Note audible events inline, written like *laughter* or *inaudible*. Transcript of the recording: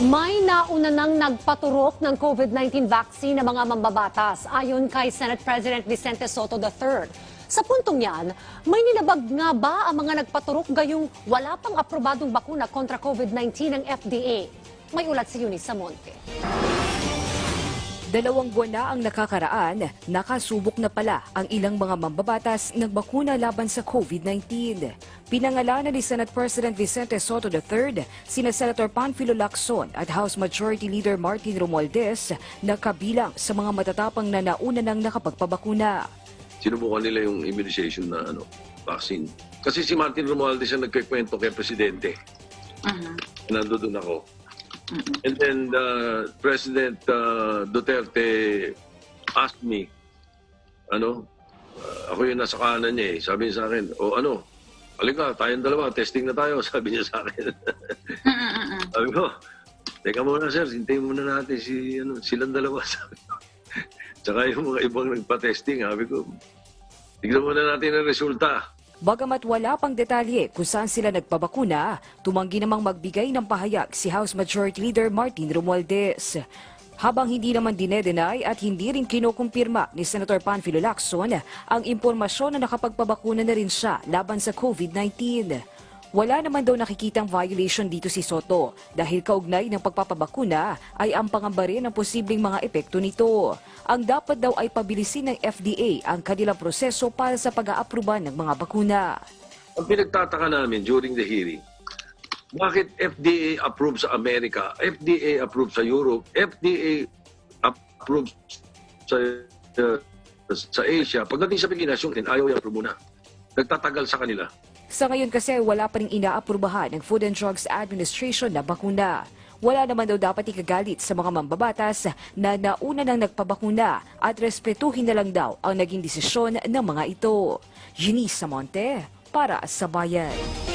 May nauna nang nagpaturok ng COVID-19 vaccine ng mga mambabatas ayon kay Senate President Vicente Soto III. Sa puntong yan, may nilabag nga ba ang mga nagpaturok gayong wala pang aprobadong bakuna kontra COVID-19 ng FDA? May ulat si Eunice Samonte. Dalawang buwan na ang nakakaraan, nakasubok na pala ang ilang mga mambabatas ng bakuna laban sa COVID-19. Pinangalanan ni Senate President Vicente Soto III, sina Senator Panfilo Lacson at House Majority Leader Martin Romualdez na kabilang sa mga matatapang na nauna ng nakapagpabakuna. sinubukan nila yung immunization na ano, vaccine. Kasi si Martin Romualdez ang nagkikwento kay Presidente. Nandoon ako. And then uh, President uh, Duterte asked me, ano, uh, ako yung nasa kanan niya eh. Sabi niya sa akin, o ano, halika, tayong dalawa, testing na tayo, *laughs* sabi niya sa akin. sabi ko, teka muna sir, hintayin muna natin si, ano, silang dalawa, *laughs* sabi ko. Tsaka yung mga ibang nagpa-testing, sabi ko, tignan muna natin ang resulta. Bagamat wala pang detalye kung saan sila nagpabakuna, tumanggi namang magbigay ng pahayag si House Majority Leader Martin Romualdez. Habang hindi naman dinedenay at hindi rin kinukumpirma ni Senator Panfilo Lacson ang impormasyon na nakapagpabakuna na rin siya laban sa COVID-19. Wala naman daw nakikitang violation dito si Soto dahil kaugnay ng pagpapabakuna ay ang pangamba rin ng posibleng mga epekto nito. Ang dapat daw ay pabilisin ng FDA ang kanilang proseso para sa pag-aaproba ng mga bakuna. Ang pinagtataka namin during the hearing, bakit FDA approves sa Amerika, FDA approves sa Europe, FDA approves sa, uh, sa Asia. Pagdating sa Pilipinas, yung ayaw i-approve muna. Nagtatagal sa kanila. Sa ngayon kasi wala pa rin inaaprubahan ng Food and Drugs Administration na bakuna. Wala naman daw dapat ikagalit sa mga mambabatas na nauna nang nagpabakuna at respetuhin na lang daw ang naging desisyon ng mga ito. Eunice Samonte para sa Bayan.